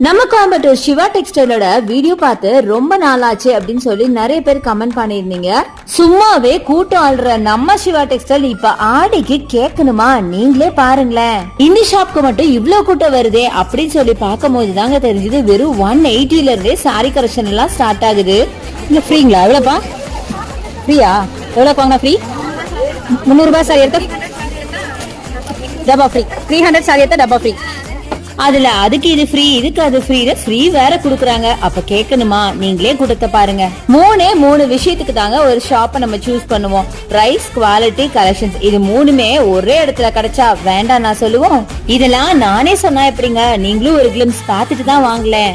நம்ம கோயம்புத்தூர் சிவா டெக்ஸ்டைலோட வீடியோ பார்த்து ரொம்ப நாளாச்சு அப்படின்னு சொல்லி நிறைய பேர் கமெண்ட் பண்ணியிருந்தீங்க. சும்மாவே கூட்டம் ஆள்ற நம்ம சிவா டெக்ஸ்டைல் இப்ப ஆடிக்கு கேட்கணுமா? நீங்களே பாருங்களேன். இந்த ஷாப்க்கு மட்டும் இவ்ளோ கூட்டம் வருதே அப்படின்னு சொல்லி பார்க்கும் போது தாங்க தெரிஞ்சது வெறும் ஒன் எயிட்டில இருந்தே சாரி கலெக்ஷன் எல்லாம் ஸ்டார்ட் ஆகுது. இல்ல ஃப்ரீங்களா எவ்வளோப்பா ஃப்ரீயா எவ்வளோ வாங்கினா ஃப்ரீ முந்நூறுபா சாரி எடுத்தா டப்பா ஃப்ரீ த்ரீ ஹண்ட்ரட் சாரி எடுத்தா டப்பா ஃப்ரீ அதுல அதுக்கு இது ஃப்ரீ இதுக்கு அது ஃப்ரீ ஃப்ரீ வேற குடுக்குறாங்க. அப்ப கேட்கணுமா நீங்களே கொடுத்த பாருங்க. மூணே மூணு விஷயத்துக்கு தாங்க ஒரு ஷாப்பை நம்ம சூஸ் பண்ணுவோம். பிரைஸ் குவாலிட்டி கலெக்ஷன்ஸ் இது மூணுமே ஒரே இடத்துல கிடைச்சா வேண்டாம் நான் சொல்லுவோம். இதெல்லாம் நானே சொன்னா எப்படிங்க? நீங்களும் ஒரு கிளிம்ஸ் பார்த்துட்டு தான் வாங்கலேன்.